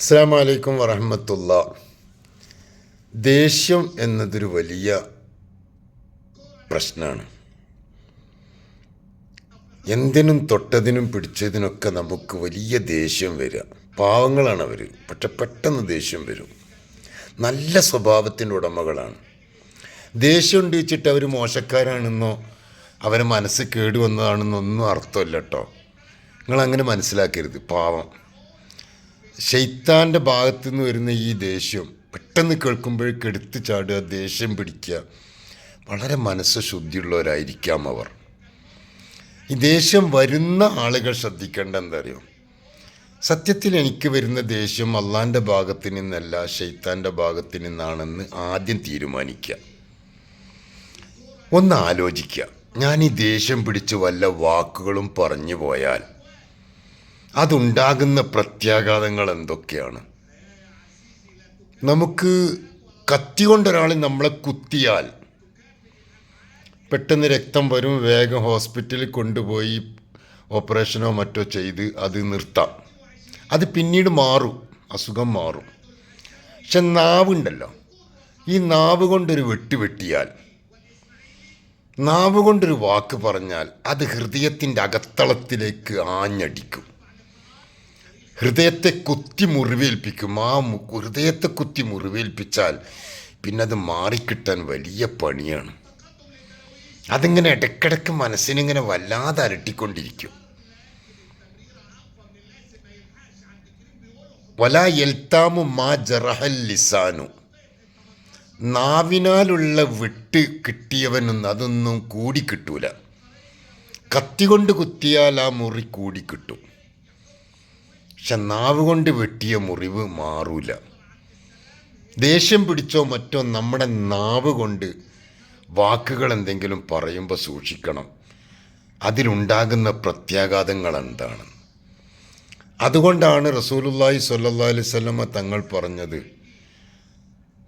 അസ്സാം വലൈക്കും വറഹമത്തുള്ള. ദേഷ്യം എന്നതൊരു വലിയ പ്രശ്നമാണ് എന്തിനും തൊട്ടതിനും പിടിച്ചതിനൊക്കെ നമുക്ക് വലിയ ദേഷ്യം വരിക പാവങ്ങളാണ് അവർ പക്ഷെ പെട്ടെന്ന് ദേഷ്യം വരും. നല്ല സ്വഭാവത്തിന്റെ ഉടമകളാണ്. ദേഷ്യം ഉണ്ടിച്ചിട്ട് അവർ മോശക്കാരാണെന്നോ അവരെ മനസ്സ് കേടുവന്നതാണെന്നോ ഒന്നും അർത്ഥമില്ല കേട്ടോ നിങ്ങളങ്ങനെ മനസ്സിലാക്കരുത് പാവം. ഷെയ്ത്താന്റെ ഭാഗത്തു നിന്ന് വരുന്ന ഈ ദേഷ്യം പെട്ടെന്ന് കേൾക്കുമ്പോഴേക്ക് എടുത്ത് ചാടുക ദേഷ്യം പിടിക്കുക വളരെ മനസ്സ് ശുദ്ധിയുള്ളവരായിരിക്കാം അവർ. ഈ ദേഷ്യം വരുന്ന ആളുകൾ ശ്രദ്ധിക്കേണ്ട എന്താ അറിയോ സത്യത്തിൽ എനിക്ക് വരുന്ന ദേഷ്യം അള്ളാന്റെ ഭാഗത്ത് നിന്നല്ല ഷെയ്ത്താന്റെ ഭാഗത്ത് നിന്നാണെന്ന് ആദ്യം തീരുമാനിക്കുക. ഒന്ന് ആലോചിക്കുക. ഞാൻ ഈ ദേഷ്യം പിടിച്ച് വല്ല വാക്കുകളും പറഞ്ഞു പോയാൽ അതുണ്ടാകുന്ന പ്രത്യാഘാതങ്ങൾ എന്തൊക്കെയാണ്? നമുക്ക് കത്തി കൊണ്ടൊരാൾ നമ്മളെ കുത്തിയാൽ പെട്ടെന്ന് രക്തം വരും വേഗം ഹോസ്പിറ്റലിൽ കൊണ്ടുപോയി ഓപ്പറേഷനോ മറ്റോ ചെയ്ത് അത് നിർത്താം. അത് പിന്നീട് മാറും അസുഖം മാറും. പക്ഷെ നാവുണ്ടല്ലോ. ഈ നാവ് കൊണ്ടൊരു വെട്ടി വെട്ടിയാൽ നാവ് കൊണ്ടൊരു വാക്ക് പറഞ്ഞാൽ അത് ഹൃദയത്തിന്റെ അകത്തളത്തിലേക്ക് ആഞ്ഞടിക്കും. ഹൃദയത്തെ കുത്തി മുറിവേൽപ്പിക്കും. ആ ഹൃദയത്തെ കുത്തി മുറിവേൽപ്പിച്ചാൽ പിന്നെ അത് മാറിക്കിട്ടാൻ വലിയ പണിയാണ്. അതിങ്ങനെ ഇടയ്ക്കിടയ്ക്ക് മനസ്സിനിങ്ങനെ വല്ലാതെ അരട്ടിക്കൊണ്ടിരിക്കും വല എൽത്താമു മാ ജറഹൽ ലിസാനു. നാവിനാലുള്ള വിട്ട് കിട്ടിയവനൊന്നും അതൊന്നും കൂടി കിട്ടൂല. കത്തി കൊണ്ട് കുത്തിയാൽ ആ മുറി കൂടി കിട്ടും. പക്ഷെ നാവ് കൊണ്ട് വെട്ടിയ മുറിവ് മാറൂല. ദേഷ്യം പിടിച്ചോ മറ്റോ നമ്മുടെ നാവ് കൊണ്ട് വാക്കുകൾ എന്തെങ്കിലും പറയുമ്പോൾ സൂക്ഷിക്കണം. അതിലുണ്ടാകുന്ന പ്രത്യാഘാതങ്ങൾ എന്താണ്? അതുകൊണ്ടാണ് സ്വല്ലല്ലാഹി അലൈഹി വസല്ലമ തങ്ങൾ പറഞ്ഞത്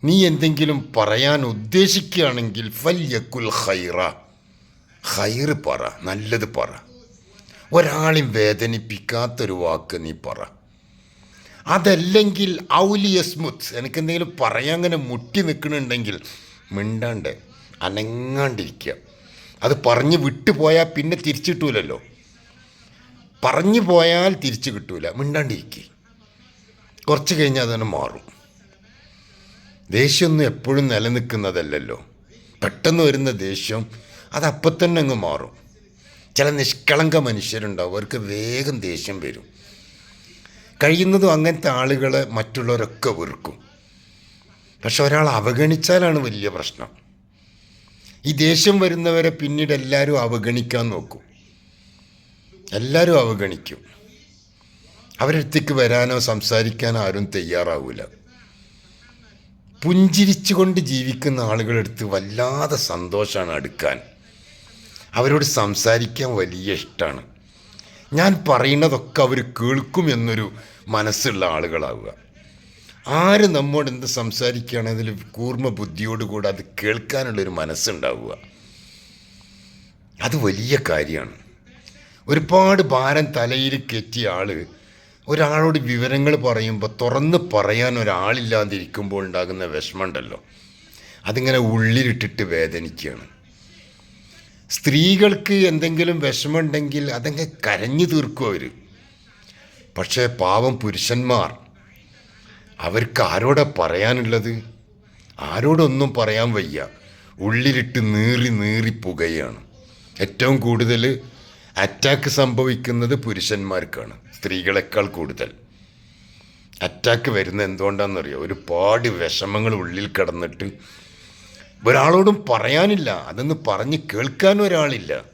നീ എന്തെങ്കിലും പറയാൻ ഉദ്ദേശിക്കുകയാണെങ്കിൽ ഫൽ യക്കുൽ ഖൈറ. ഖൈർ പറ നല്ലത് പറ. ഒരാളെയും വേദനിപ്പിക്കാത്തൊരു വാക്ക് നീ പറ. അതല്ലെങ്കിൽ ഔലിയസ്മുത്ത് എനിക്ക് എന്തെങ്കിലും പറയാൻ അങ്ങനെ മുട്ടി നിൽക്കണുണ്ടെങ്കിൽ മിണ്ടാണ്ട് അനങ്ങാണ്ടിരിക്കുക അത് പറഞ്ഞ് വിട്ടുപോയാൽ പിന്നെ തിരിച്ചു കിട്ടൂലല്ലോ പറഞ്ഞു പോയാൽ തിരിച്ചു കിട്ടൂല മിണ്ടാണ്ടിരിക്കുക കുറച്ച് കഴിഞ്ഞാൽ അതന്നെ മാറും. ദേഷ്യമൊന്നും എപ്പോഴും നിലനിൽക്കുന്നതല്ലല്ലോ. പെട്ടെന്ന് വരുന്ന ദേഷ്യം അത് തന്നെ അങ്ങ് മാറും. ചില നിഷ്കളങ്ക മനുഷ്യരുണ്ടാവും. അവർക്ക് വേഗം ദേഷ്യം വരും. കഴിയുന്നതും അങ്ങനത്തെ ആളുകളെ മറ്റുള്ളവരൊക്കെ വെറുക്കും. പക്ഷെ ഒരാൾ അവഗണിച്ചാലാണ് വലിയ പ്രശ്നം. ഈ ദേഷ്യം വരുന്നവരെ പിന്നീട് എല്ലാവരും അവഗണിക്കാൻ നോക്കും. എല്ലാവരും അവഗണിക്കും. അവരടുത്തേക്ക് വരാനോ സംസാരിക്കാനോ ആരും തയ്യാറാവില്ല പുഞ്ചിരിച്ചുകൊണ്ട് ജീവിക്കുന്ന ആളുകളെടുത്ത് വല്ലാതെ സന്തോഷമാണ് അടുക്കാൻ. അവരോട് സംസാരിക്കാൻ വലിയ ഇഷ്ടമാണ് ഞാൻ പറയുന്നതൊക്കെ അവർ കേൾക്കും എന്നൊരു മനസ്സുള്ള ആളുകളാവുക. ആര് നമ്മോട് എന്ത് സംസാരിക്കുകയാണെങ്കിൽ കൂർമ്മ ബുദ്ധിയോടുകൂടെ അത് കേൾക്കാനുള്ളൊരു മനസ്സുണ്ടാവുക. അത് വലിയ കാര്യമാണ്. ഒരുപാട് ഭാരം തലയിൽ കയറ്റിയ ആൾ ഒരാളോട് വിവരങ്ങൾ പറയുമ്പോൾ തുറന്ന് പറയാൻ ഒരാളില്ലാതിരിക്കുമ്പോൾ ഉണ്ടാകുന്ന വിഷമമുണ്ടല്ലോ. അതിങ്ങനെ ഉള്ളിലിട്ടിട്ട് വേദനിക്കുകയാണ്. സ്ത്രീകൾക്ക് എന്തെങ്കിലും വിഷമമുണ്ടെങ്കിൽ അതങ്ങ് കരഞ്ഞു തീർക്കും അവർ പക്ഷേ പാവം പുരുഷന്മാർ അവർക്ക് ആരോടെ പറയാനുള്ളത്? ആരോടൊന്നും പറയാൻ വയ്യ. ഉള്ളിലിട്ട് നീറി നീറി പുകയാണ്. ഏറ്റവും കൂടുതൽ അറ്റാക്ക് സംഭവിക്കുന്നത് പുരുഷന്മാർക്കാണ് സ്ത്രീകളെക്കാൾ കൂടുതൽ. അറ്റാക്ക് വരുന്നത് എന്തുകൊണ്ടാണെന്നറിയോ? ഒരുപാട് വിഷമങ്ങൾ ഉള്ളിൽ കിടന്നിട്ട് ഒരാളോടും പറയാനില്ല. അതൊന്ന് പറഞ്ഞ് കേൾക്കാൻ ഒരാളില്ല.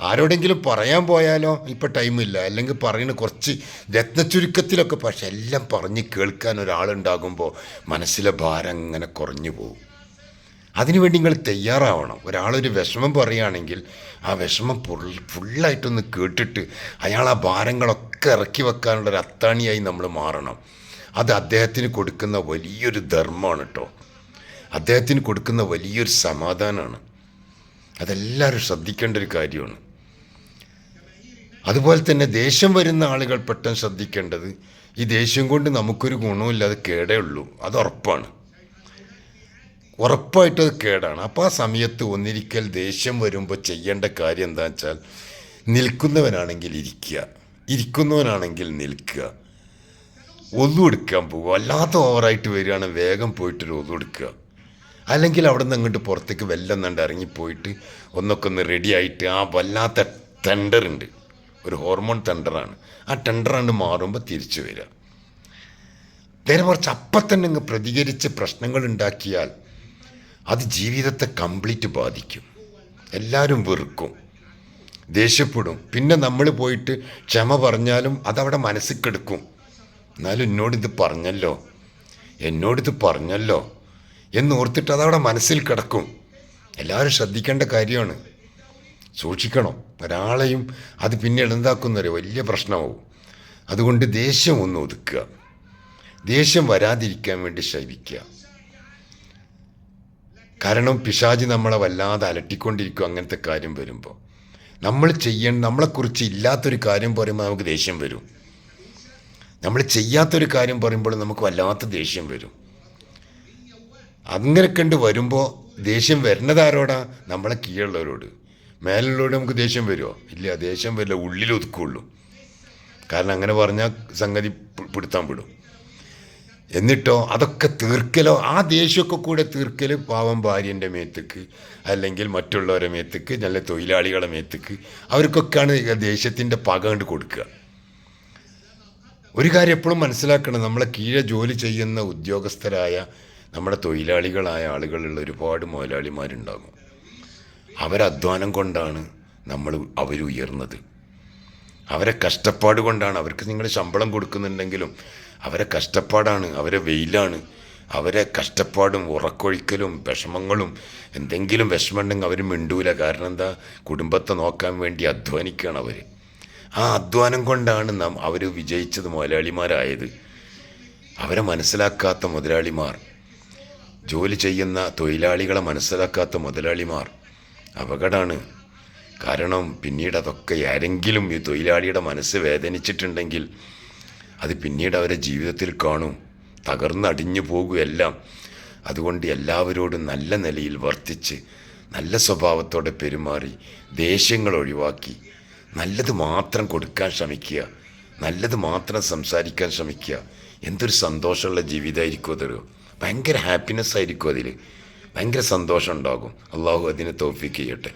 ആരോടെങ്കിലും പറയാൻ പോയാലോ? ഇപ്പം ടൈമില്ല അല്ലെങ്കിൽ പറയുന്ന കുറച്ച് രത്നചുരുക്കത്തിലൊക്കെ പക്ഷെ എല്ലാം പറഞ്ഞ് കേൾക്കാൻ ഒരാളുണ്ടാകുമ്പോൾ മനസ്സിലെ ഭാരം അങ്ങനെ കുറഞ്ഞു പോകും അതിനുവേണ്ടി നിങ്ങൾ തയ്യാറാവണം. ഒരാളൊരു വിഷമം പറയുകയാണെങ്കിൽ ആ വിഷമം ഫുൾ ഫുള്ളായിട്ടൊന്ന് കേട്ടിട്ട് അയാൾ ആ ഭാരങ്ങളൊക്കെ ഇറക്കി വെക്കാനുള്ളൊരു അത്താണിയായി നമ്മൾ മാറണം. അത് അദ്ദേഹത്തിന് കൊടുക്കുന്ന വലിയൊരു ധർമ്മമാണ് കേട്ടോ അദ്ദേഹത്തിന് കൊടുക്കുന്ന വലിയൊരു സമാധാനമാണ് അതെല്ലാവരും ശ്രദ്ധിക്കേണ്ട ഒരു കാര്യമാണ്. അതുപോലെ തന്നെ ദേഷ്യം വരുന്ന ആളുകൾ പെട്ടെന്ന് ശ്രദ്ധിക്കേണ്ടത് ഈ ദേഷ്യം കൊണ്ട് നമുക്കൊരു ഗുണമില്ല അത് കേടേ ഉള്ളൂ. അത് ഉറപ്പാണ്. ഉറപ്പായിട്ട് അത് കേടാണ്. അപ്പോൾ ആ സമയത്ത് ഒന്നിരിക്കൽ ദേഷ്യം വരുമ്പോൾ ചെയ്യേണ്ട കാര്യം എന്താ വെച്ചാൽ നിൽക്കുന്നവനാണെങ്കിൽ ഇരിക്കുക. ഇരിക്കുന്നവനാണെങ്കിൽ നിൽക്കുക. ഒന്നു എടുക്കാൻ പോകുക അല്ലാത്ത ഓവറായിട്ട് വരികയാണ്. വേഗം പോയിട്ടൊരു ഒന്നു എടുക്കുക. അല്ലെങ്കിൽ അവിടെ നിന്ന് അങ്ങോട്ട് പുറത്തേക്ക് വെല്ലം നണ്ട് ഇറങ്ങിപ്പോയിട്ട് ഒന്നൊക്കെ ഒന്ന് റെഡി ആയിട്ട് ആ വല്ലാത്ത ടെൻഡറുണ്ട് ഒരു ഹോർമോൺ ടെൻഡറാണ് ആ ടെൻഡറാണ് മാറുമ്പോൾ തിരിച്ചു വരിക. നേരെ മറിച്ച് അപ്പം തന്നെ അങ്ങ് പ്രതികരിച്ച് പ്രശ്നങ്ങൾ ഉണ്ടാക്കിയാൽ അത് ജീവിതത്തെ കംപ്ലീറ്റ് ബാധിക്കും. എല്ലാവരും വെറുക്കും. ദേഷ്യപ്പെടും. പിന്നെ നമ്മൾ പോയിട്ട് ക്ഷമ പറഞ്ഞാലും അതവിടെ മനസ്സിൽ കെടുക്കും. എന്നാലും എന്നോടിത് പറഞ്ഞല്ലോ. എന്നോടിത് പറഞ്ഞല്ലോ. എന്ന് ഓർത്തിട്ട് അതവിടെ മനസ്സിൽ കിടക്കും. എല്ലാവരും ശ്രദ്ധിക്കേണ്ട കാര്യമാണ്. സൂക്ഷിക്കണം. ഒരാളെയും അത് പിന്നീട് എന്താക്കുന്നവരെ വലിയ പ്രശ്നമാവും. അതുകൊണ്ട് ദേഷ്യം ഒന്ന് ഒതുക്കുക. ദേഷ്യം വരാതിരിക്കാൻ വേണ്ടി ശ്രമിക്കുക. കാരണം പിശാജി നമ്മളെ വല്ലാതെ അലട്ടിക്കൊണ്ടിരിക്കും അങ്ങനത്തെ കാര്യം വരുമ്പോൾ. നമ്മൾ ചെയ്യേണ്ട നമ്മളെക്കുറിച്ച് ഇല്ലാത്തൊരു കാര്യം പറയുമ്പോൾ നമുക്ക് ദേഷ്യം വരും. നമ്മൾ ചെയ്യാത്തൊരു കാര്യം പറയുമ്പോൾ നമുക്ക് വല്ലാത്ത ദേഷ്യം വരും. അങ്ങനെ കണ്ട് വരുമ്പോൾ ദേഷ്യം വരുന്നതാരോടാ നമ്മളെ കീഴുള്ളവരോട് മേലുള്ളവരോട് നമുക്ക് ദേഷ്യം വരുമോ ഇല്ല ദേഷ്യം വരില്ല ഉള്ളിൽ ഒതുക്കുള്ളൂ. കാരണം അങ്ങനെ പറഞ്ഞാൽ സംഗതി പിടുത്താൻ വിടും. എന്നിട്ടോ അതൊക്കെ തീർക്കലോ ആ ദേഷ്യമൊക്കെ കൂടെ തീർക്കൽ പാവം ഭാര്യന്റെ മേത്തേക്ക് അല്ലെങ്കിൽ മറ്റുള്ളവരുടെ മേത്തേക്ക് നല്ല തൊഴിലാളികളുടെ മേത്തേക്ക് അവർക്കൊക്കെയാണ് ദേഷ്യത്തിന്റെ പക കണ്ട് കൊടുക്കുക. ഒരു കാര്യം എപ്പോഴും മനസ്സിലാക്കണം നമ്മളെ കീഴെ ജോലി ചെയ്യുന്ന ഉദ്യോഗസ്ഥരായ നമ്മുടെ തൊഴിലാളികളായ ആളുകളുള്ള ഒരുപാട് മുതലാളിമാരുണ്ടാകും. അവരധ്വാനം കൊണ്ടാണ് നമ്മൾ അവരുയർന്നത്. അവരെ കഷ്ടപ്പാട് കൊണ്ടാണ് അവർക്ക് നിങ്ങൾ ശമ്പളം കൊടുക്കുന്നുണ്ടെങ്കിലും അവരെ കഷ്ടപ്പാടാണ് അവരെ വെയിലാണ് അവരെ കഷ്ടപ്പാടും ഉറക്കൊഴിക്കലും വിഷമങ്ങളും എന്തെങ്കിലും വിഷമമുണ്ടെങ്കിൽ അവർ മിണ്ടൂല. കാരണം എന്താ? കുടുംബത്തെ നോക്കാൻ വേണ്ടി അധ്വാനിക്കുകയാണ് അവർ ആ അധ്വാനം കൊണ്ടാണ് നാം അവർ വിജയിച്ചത് മുതലാളിമാരായത്. അവരെ മനസ്സിലാക്കാത്ത മുതലാളിമാർ ജോലി ചെയ്യുന്ന തൊഴിലാളികളെ മനസ്സിലാക്കാത്ത മുതലാളിമാർ അപകടമാണ് കാരണം പിന്നീട് അതൊക്കെ ആരെങ്കിലും ഈ തൊഴിലാളിയുടെ മനസ്സ് വേദനിച്ചിട്ടുണ്ടെങ്കിൽ അത് പിന്നീട് അവരെ ജീവിതത്തിൽ കാണും. തകർന്നടിഞ്ഞു പോകുമെല്ലാം. അതുകൊണ്ട് എല്ലാവരോടും നല്ല നിലയിൽ വർത്തിച്ച് നല്ല സ്വഭാവത്തോടെ പെരുമാറി ദേഷ്യങ്ങൾ ഒഴിവാക്കി നല്ലത് മാത്രം കൊടുക്കാൻ ശ്രമിക്കുക നല്ലത് മാത്രം സംസാരിക്കാൻ ശ്രമിക്കുക. എന്തൊരു സന്തോഷമുള്ള ജീവിതമായിരിക്കും അതൊരു. ഭയങ്കര ഹാപ്പിനെസ് ആയിരിക്കും അതിൽ ഭയങ്കര സന്തോഷം ഉണ്ടാകും. അള്ളാഹു അതിനെ തോഫിക്ക് ചെയ്യട്ടെ.